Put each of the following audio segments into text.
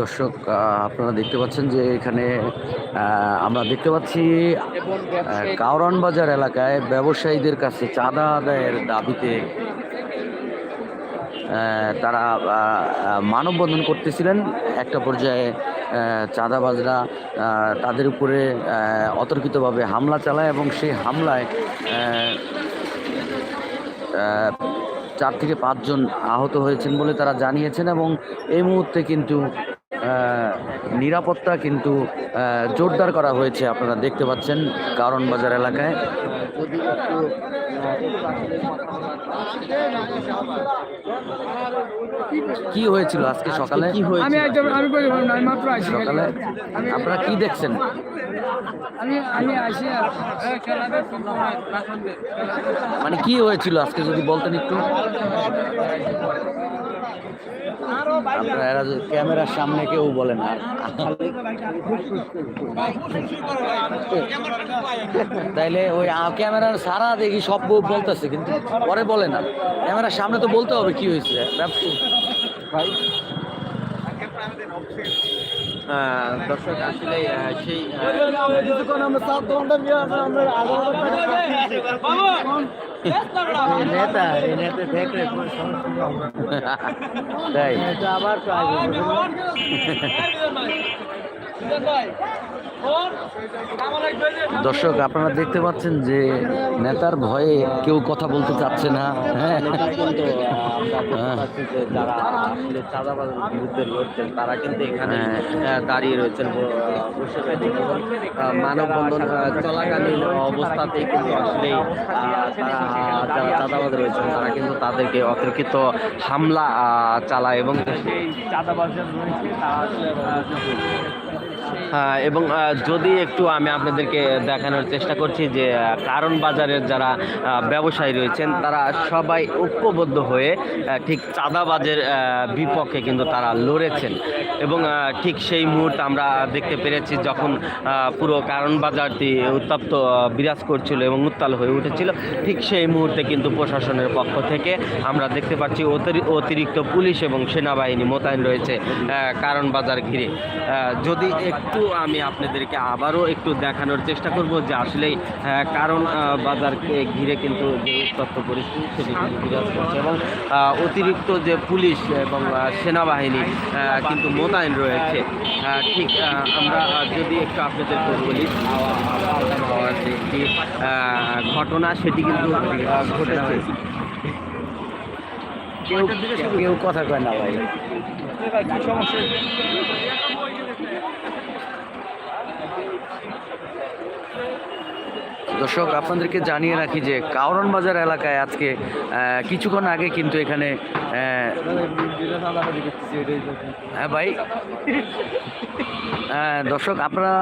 দর্শক আপনারা দেখতে পাচ্ছেন যে এখানে আমরা দেখতে পাচ্ছি কাওরান বাজার এলাকায় ব্যবসায়ীদের কাছে চাঁদা আদায়ের দাবিতে তারা মানববন্ধন করতেছিলেন। একটা পর্যায়ে চাঁদাবাজরা তাদের উপরে অতর্কিতভাবে হামলা চালায় এবং সেই হামলায় চার থেকে পাঁচজন আহত হয়েছেন বলে তারা জানিয়েছেন এবং এই মুহূর্তে কিন্তু নিরাপত্তা কিন্তু জোরদার করা হয়েছে আপনারা দেখতে পাচ্ছেন কারণ বাজার এলাকায়। কি হয়েছিল আজকে সকালে? সকালে? আপনারা কি দেখছেন? মানে কি হয়েছিল আজকে যদি বলতেন একটু? ক্যামেরার সামনে কেউ বলে না। তাইলে ওই ক্যামেরার সারা দেখি সব বউ বলতেছে, কিন্তু পরে বলে না। ক্যামেরার সামনে তো বলতে হবে কি হয়েছে ভাই দর্শক আসলে সেই নেতা এই নেতা দেখলে। তাই আবার তো দর্শক আপনারা দেখতে পাচ্ছেন যে নেতার ভয়ে কেউ কথা বলতে চাচ্ছে না হ্যাঁ যারা আসলে চাঁদাবাজের বিরুদ্ধে লড়ছেন তারা কিন্তু এখানে হ্যাঁ। দাঁড়িয়ে রয়েছেন বসে মানববন্ধন চলাকালীন অবস্থাতেই কিন্তু আসলে তারা যারা চাঁদাবাজ রয়েছেন তারা কিন্তু তাদেরকে অতর্কিত হামলা চালায় এবং সেই চাঁদাবাজের রয়েছে তারা আসলে, আহ, এবং যদি একটু আমি আপনাদেরকে দেখানোর চেষ্টা করছি যে কারণ বাজারের যারা ব্যবসায়ী রয়েছেন, তারা সবাই ঐক্যবদ্ধ হয়ে ঠিক চাঁদাবাজের বিপক্ষে কিন্তু তারা লড়েছেন। এবং ঠিক সেই মুহূর্তে আমরা দেখতে পেরেছি যখন পুরো কারণ বাজারটি উত্তপ্ত বিরাজ করছিল এবং উত্তাল হয়ে উঠেছিল, ঠিক সেই মুহূর্তে কিন্তু প্রশাসনের পক্ষ থেকে আমরা দেখতে পাচ্ছি অতিরি- অতিরিক্ত পুলিশ এবং সেনাবাহিনী মোতায়েন রয়েছে কারণ বাজার ঘিরে। যদি একটু আমি আপনাদেরকে আবারও একটু দেখানোর চেষ্টা করব যে আসলে কারণ বাজারকে ঘিরে কিন্তু যে উত্তপ্ত পরিস্থিতি সেটি কিন্তু বিরাজ করছে এবং অতিরিক্ত যে পুলিশ এবং সেনাবাহিনী কিন্তু মোতায়েন রয়েছে। ঠিক আমরা যদি একটু আপনাদেরকে বলি একটি ঘটনা সেটি কিন্তু ঘটেছে কেউ কেউ কথা কয় না ভাই। দর্শক, আপনাদেরকে জানিয়ে রাখি যে কাওরন বাজার এলাকায় আজকে কিছুক্ষণ আগে কিন্তু এখানে হ্যাঁ ভাই। দর্শক, আপনারা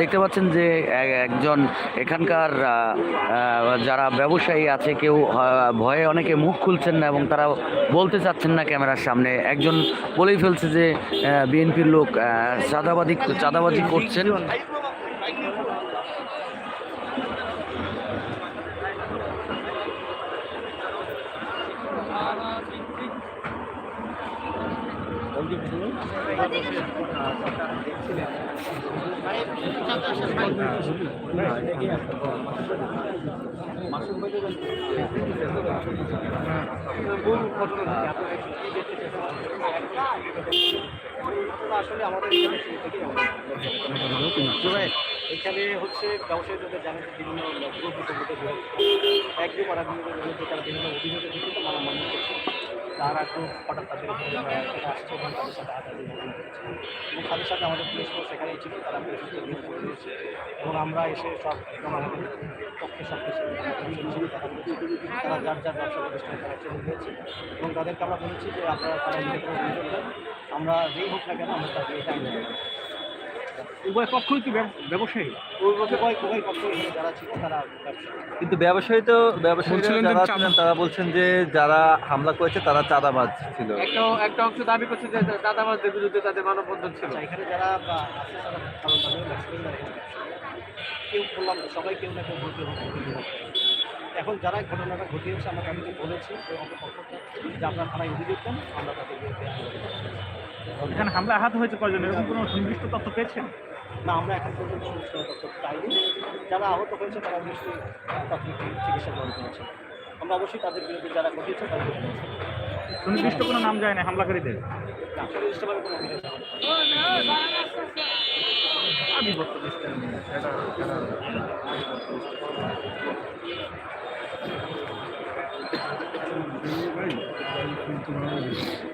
দেখতে পাচ্ছেন যে একজন এখানকার যারা ব্যবসায়ী আছে, কেউ ভয়ে অনেকে মুখ খুলছেন না এবং তারা বলতে চাচ্ছেন না ক্যামেরার সামনে। একজন বলেই ফেলছে যে বিএনপির লোক চাঁদাবাদি, চাঁদাবাজি করছেন। আসলে আমাদের এখানে হচ্ছে ব্যবসায়ী যাদের জানে যে বিভিন্ন একদিন আর তারা বিভিন্ন অভিযোগের ভিত্তিতে করছে তারা একটু হঠাৎ তাদের আসছে এবং তাদের সাথে হাতাহাতি। এবং তাদের সাথে আমাদের পুলিশ ফোর্স সেখানেই ছিল তারা করে দিয়েছে এবং আমরা এসে সব একদম আমাদের পক্ষে সব কিছু তারা যার যার ব্যবসা প্রতিষ্ঠান তারা চলে গিয়েছে এবং তাদেরকে আমরা বলেছি যে আপনারা তারা দেন আমরা যেই হোক না কেন আমরা তাদের এটা। উভয় পক্ষই কি ব্যব- ব্যবসায়ী। ওই মধ্যে উভয় পক্ষ এখানে যারা ছিল তারা কিন্তু ব্যবসায়ী তো ব্যবসায়ীরা বলছিলেন যে যারা ছিলেন তারা বলছেন যে যারা হামলা করেছে তারা চাঁদাবাজ ছিল। একটা একটা অংশ দাবি করছে যে দাদাবাজদের বিরুদ্ধে তাদের মানববন্ধন ছিল। আচ্ছা এখানে যারা। কেউ বললাম সবাই কেউ না কেউ বলতে এখন যারা ঘটনাটা ঘটিয়েছে আমরা তাদেরকে বলেছি যে আপনারা থানায় অভিযোগ দেন আমরা তাদের বিরুদ্ধে। এখানে হামলা আহত হয়েছে কয়জন? এরকম কোনো সুনির্দিষ্ট তথ্য পেয়েছেন? না আমরা এখন পর্যন্ত সমস্ত তথ্য পাইনি। যারা আহত হয়েছে তারা নিশ্চয়ই প্রাথমিক চিকিৎসা গ্রহণ করেছে। আমরা অবশ্যই তাদের বিরুদ্ধে যারা ঘটিয়েছে তাদের সুনির্দিষ্ট কোনো নাম যায় না হামলাকারীদের? না, সুনির্দিষ্টভাবে কোনো অভিযোগ নেই।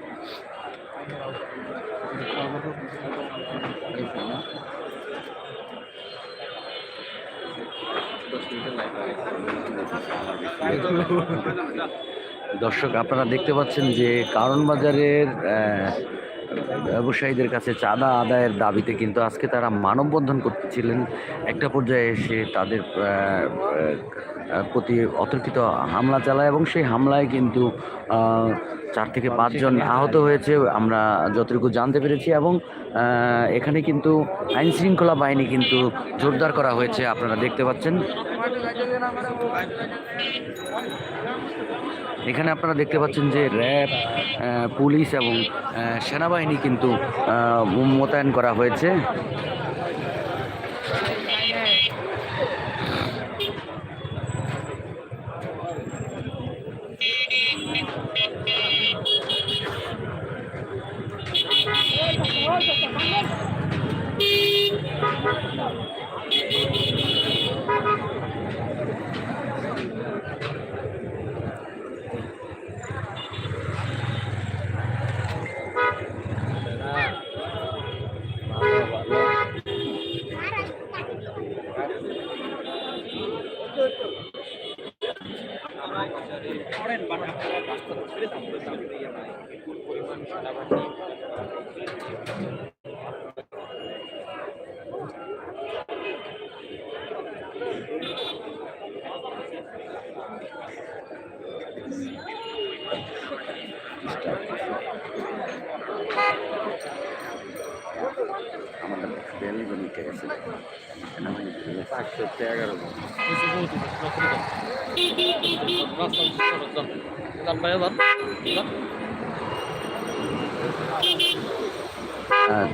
দর্শক, আপনারা দেখতে পাচ্ছেন যে কারণ বাজারের ব্যবসায়ীদের কাছে চাঁদা আদায়ের দাবিতে কিন্তু আজকে তারা মানববন্ধন করতেছিলেন। একটা পর্যায়ে এসে তাদের প্রতি অতর্কিত হামলা চালায় এবং সেই হামলায় কিন্তু চার থেকে পাঁচজন আহত হয়েছে, আমরা যতটুকু জানতে পেরেছি এবং এখানে কিন্তু আইন শৃঙ্খলা বাহিনী কিন্তু জোরদার করা হয়েছে, আপনারা দেখতে পাচ্ছেন। এখানে আপনারা দেখতে পাচ্ছেন যে র্যাব পুলিশ এবং সেনাবাহিনী কিন্তু মোতায়েন করা হয়েছে।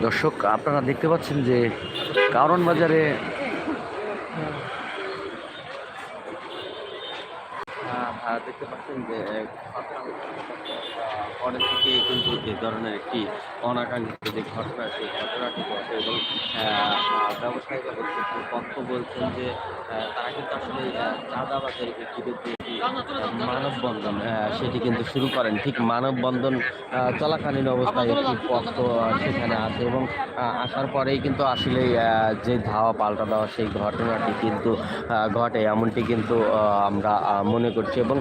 দর্শক আপনারা দেখতে পাচ্ছেন যে কারণ বাজারে দেখতে পাচ্ছেন যে অনেক থেকে কিন্তু যে ধরনের একটি অনাকাঙ্ক্ষিত যে ঘটনা, সেই ঘটনাটি ঘটে এবং ব্যবসায়ীরা বলছেন তথ্য বলছেন যে তারা কিন্তু আসলে চাঁদাবাজের বিরুদ্ধে মানববন্ধন সেটি কিন্তু শুরু করেন। ঠিক মানববন্ধন চলাকালীন অবস্থায় একটি পথ সেখানে আসে এবং আসার পরেই কিন্তু আসলে যে ধাওয়া, পাল্টা দেওয়া সেই ঘটনাটি কিন্তু ঘটে। এমনটি কিন্তু আমরা মনে করছি এবং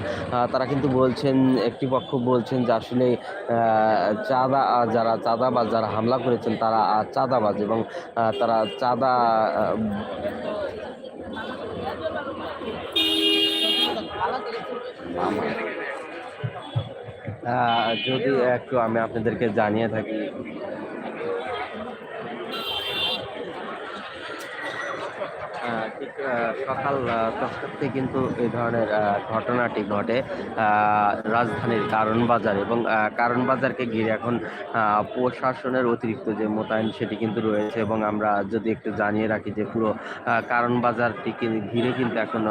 তারা কিন্তু বলছেন, একটি পক্ষ বলছেন যে আসলে চাঁদা যারা চাঁদাবাজ, যারা হামলা করেছেন, তারা চাঁদাবাজ এবং তারা চাঁদা যদি একটু আমি আপনাদেরকে জানিয়ে থাকি আহ, ঠিক সকাল থেকে কিন্তু এই ধরনের ঘটনাটি ঘটে রাজধানীর কারণ বাজার এবং আহ, কারণ বাজারকে ঘিরে এখন প্রশাসনের অতিরিক্ত যে মোতায়েন সেটি কিন্তু রয়েছে এবং আমরা যদি একটু জানিয়ে রাখি যে পুরো কারণ বাজারটিকে ঘিরে কিন্তু এখন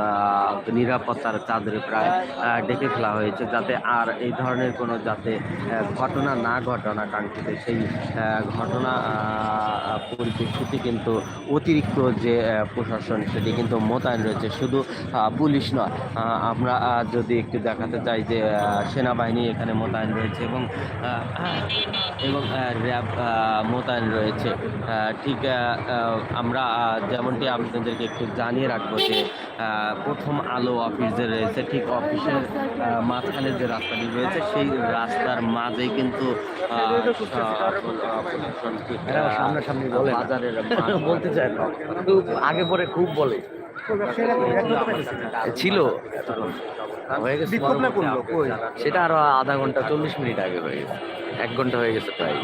নিরাপত্তার চাদরে প্রায় ডেকে ফেলা হয়েছে যাতে আর এই ধরনের কোনো যাতে ঘটনা না ঘটনা কাঙ্ক্ষিত সেই ঘটনা পরিপ্রেক্ষিতে কিন্তু অতিরিক্ত যে প্রশাসন সেটি কিন্তু মোতায়েন রয়েছে। শুধু পুলিশ নয় আমরা যদি একটু দেখাতে চাই যে সেনাবাহিনী এখানে মোতায়েন রয়েছে এবং এবং র্যাব মোতায়েন রয়েছে। ঠিক আমরা যেমনটি আপনাদেরকে একটু জানিয়ে রাখব যে প্রথম আলো অফিস যে রয়েছে ঠিক অফিসের মাঝখানে যে রাস্তাটি রয়েছে সেই রাস্তার মাঝে কিন্তু না। বাজারের আগে পরে খুব বলে ছিল। হয়ে গেছে সেটা আরও আধা ঘণ্টা চল্লিশ মিনিট আগে হয়ে গেছে। এক ঘণ্টা হয়ে গেছে প্রায়।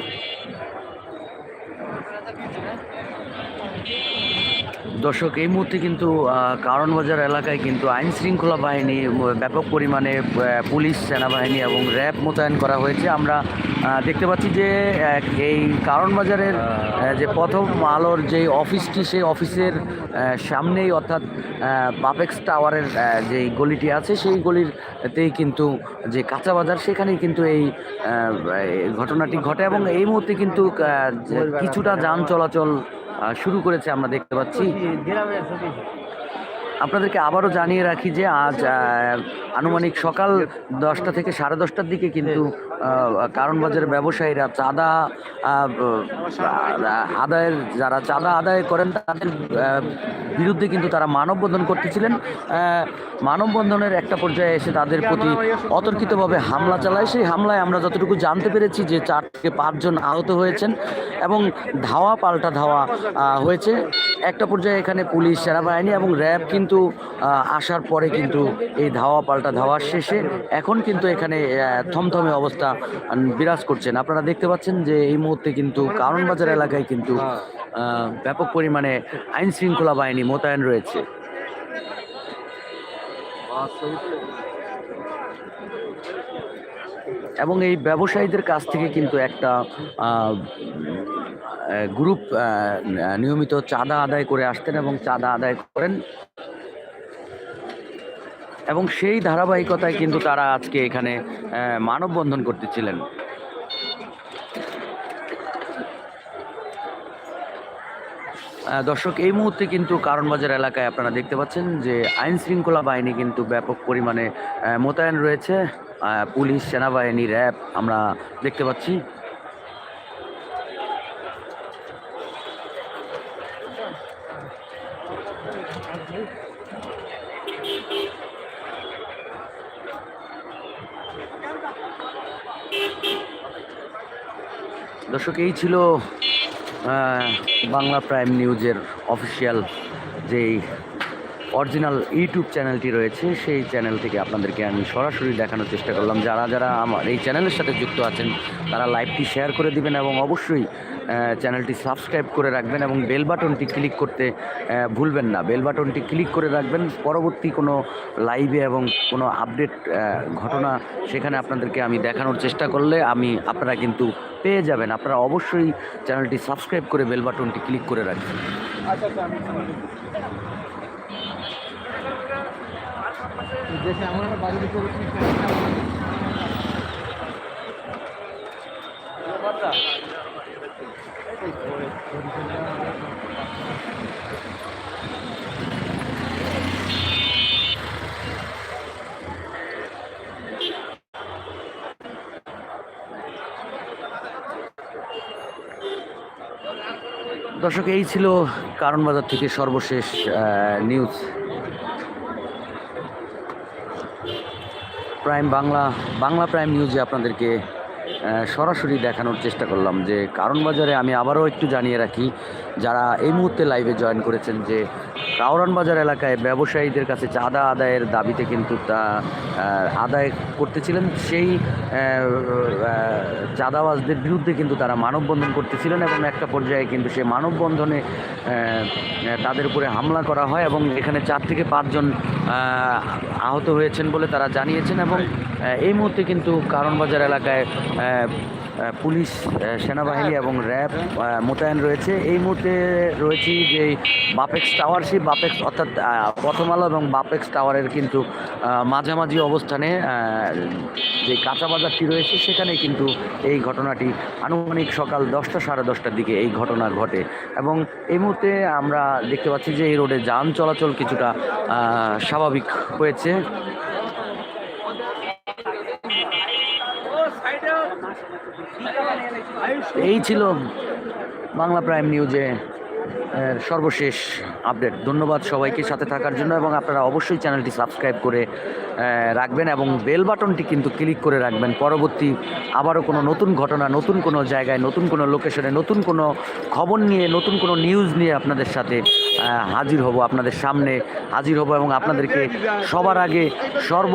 দর্শক এই মুহূর্তে কিন্তু আহ, কারণবাজার এলাকায় কিন্তু আইন শৃঙ্খলা বাহিনী ব্যাপক পরিমাণে পুলিশ সেনাবাহিনী এবং র্যাব মোতায়েন করা হয়েছে। আমরা দেখতে পাচ্ছি যে এই কারণবাজারের আহ, যে প্রথম আলোর যে অফিসটি সেই অফিসের সামনেই অর্থাৎ বাপেক্স টাওয়ারের যে গলিটি আছে সেই গলিরতেই কিন্তু যে কাঁচা বাজার সেখানেই কিন্তু এই ঘটনাটি ঘটে এবং এই মুহূর্তে কিন্তু কিছুটা যান চলাচল শুরু করেছে আমরা দেখতে পাচ্ছি। আপনাদেরকে আবারও জানিয়ে রাখি যে আজ আনুমানিক সকাল দশটা থেকে সাড়ে দশটার দিকে কিন্তু কারণ বাজারের ব্যবসায়ীরা চাঁদা আদায়ের যারা চাঁদা আদায় করেন তাদের বিরুদ্ধে কিন্তু তারা মানববন্ধন করতেছিলেন। মানববন্ধনের একটা পর্যায়ে এসে তাদের প্রতি অতর্কিতভাবে হামলা চালায়। সেই হামলায় আমরা যতটুকু জানতে পেরেছি যে চার থেকে পাঁচজন আহত হয়েছেন এবং ধাওয়া, পাল্টা ধাওয়া হয়েছে। একটা পর্যায়ে এখানে পুলিশ, সেনাবাহিনী এবং র্যাব কিন্তু আহ, আসার পরে কিন্তু এই ধাওয়া পাল্টা ধাওয়ার শেষে এখন কিন্তু এখানে থমথমে অবস্থা বিরাজ করছেন আপনারা দেখতে পাচ্ছেন যে এই মুহূর্তে কিন্তু কারণবাজার এলাকায় কিন্তু ব্যাপক পরিমাণে আইন শৃঙ্খলা বাহিনী মোতায়েন রয়েছে। এবং এই ব্যবসায়ীদের কাছ থেকে কিন্তু একটা গ্রুপ নিয়মিত চাঁদা আদায় করে আসতেন এবং চাঁদা আদায় করেন। এবং সেই ধারাবাহিকতায় কিন্তু তারা আজকে এখানে মানববন্ধন করতেছিলেন। দর্শক, এই মুহূর্তে কিন্তু কারণবাজার এলাকায় আপনারা দেখতে পাচ্ছেন যে আইন শৃঙ্খলা বাহিনী কিন্তু ব্যাপক পরিমাণে মোতায়েন রয়েছে। পুলিশ, সেনাবাহিনী, র্যাব আমরা দেখতে পাচ্ছি। দর্শক, এই ছিল বাংলা প্রাইম নিউজের অফিসিয়াল যেই অরিজিনাল ইউটিউব চ্যানেলটি রয়েছে, সেই চ্যানেল থেকে আপনাদেরকে আমি সরাসরি দেখানোর চেষ্টা করলাম। যারা যারা আমার এই চ্যানেলের সাথে যুক্ত আছেন, তারা লাইভটি শেয়ার করে দিবেন এবং অবশ্যই চ্যানেলটি সাবস্ক্রাইব করে রাখবেন এবং বেল বাটনটি ক্লিক করতে ভুলবেন না। বেল বাটনটি ক্লিক করে রাখবেন। পরবর্তী কোনো লাইভে এবং কোনো আপডেট ঘটনা সেখানে আপনাদেরকে আমি দেখানোর চেষ্টা করলে আমি, আপনারা কিন্তু পেয়ে যাবেন। আপনারা অবশ্যই চ্যানেলটি সাবস্ক্রাইব করে বেল বাটনটি ক্লিক করে রাখবেন। দেশে এমন একটা বাজেট পরিস্থিতি দর্শক এই ছিল কারণ বাজার থেকে সর্বশেষ news prime Bangla Bangla prime নিউজে আপনাদেরকে সরাসরি দেখানোর চেষ্টা করলাম যে কারণ বাজারে আমি আবারও একটু জানিয়ে রাখি, যারা এই মুহূর্তে লাইভে জয়েন করেছেন যে কাউরান বাজার এলাকায় ব্যবসায়ীদের কাছে চাঁদা আদায়ের দাবিতে কিন্তু তা আদায় করতেছিলেন, সেই চাঁদাবাজদের বিরুদ্ধে কিন্তু তারা মানববন্ধন করতেছিলেন এবং একটা পর্যায়ে কিন্তু সেই মানববন্ধনে তাদের উপরে হামলা করা হয় এবং এখানে চার থেকে পাঁচজন আহত হয়েছেন বলে তারা জানিয়েছেন এবং এই মুহূর্তে কিন্তু কারণবাজার এলাকায় আহ, আহ, পুলিশ সেনাবাহিনী এবং র্যাব মোতায়েন রয়েছে। এই মুহূর্তে রয়েছি যে বাপেক্স টাওয়ার সেই বাপেক্স অর্থাৎ প্রথম আলো এবং বাপেক্স টাওয়ারের কিন্তু মাঝামাঝি অবস্থানে যে কাঁচা বাজারটি রয়েছে সেখানে কিন্তু এই ঘটনাটি আনুমানিক সকাল দশটা সাড়ে দশটার দিকে এই ঘটনা ঘটে। এবং এই মুহূর্তে আমরা দেখতে পাচ্ছি যে এই রোডে যান চলাচল কিছুটা স্বাভাবিক হয়েছে। এই ছিল বাংলা প্রাইম নিউজে। সর্বশেষ আপডেট ধন্যবাদ সবাইকে সাথে থাকার জন্য এবং আপনারা অবশ্যই চ্যানেলটি সাবস্ক্রাইব করে রাখবেন এবং বেল বাটনটি কিন্তু ক্লিক করে রাখবেন। পরবর্তী আবারও কোনো নতুন ঘটনা, নতুন কোনো জায়গায়, নতুন কোনো লোকেশনে নতুন কোনো খবর নিয়ে, নতুন কোনো নিউজ নিয়ে আপনাদের সাথে হাজির হব, আপনাদের সামনে হাজির হব এবং আপনাদেরকে সবার আগে সর্ব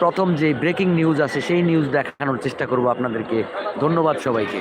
প্রথম যে ব্রেকিং নিউজ আছে, সেই নিউজ দেখানোর চেষ্টা করব আপনাদেরকে। ধন্যবাদ সবাইকে।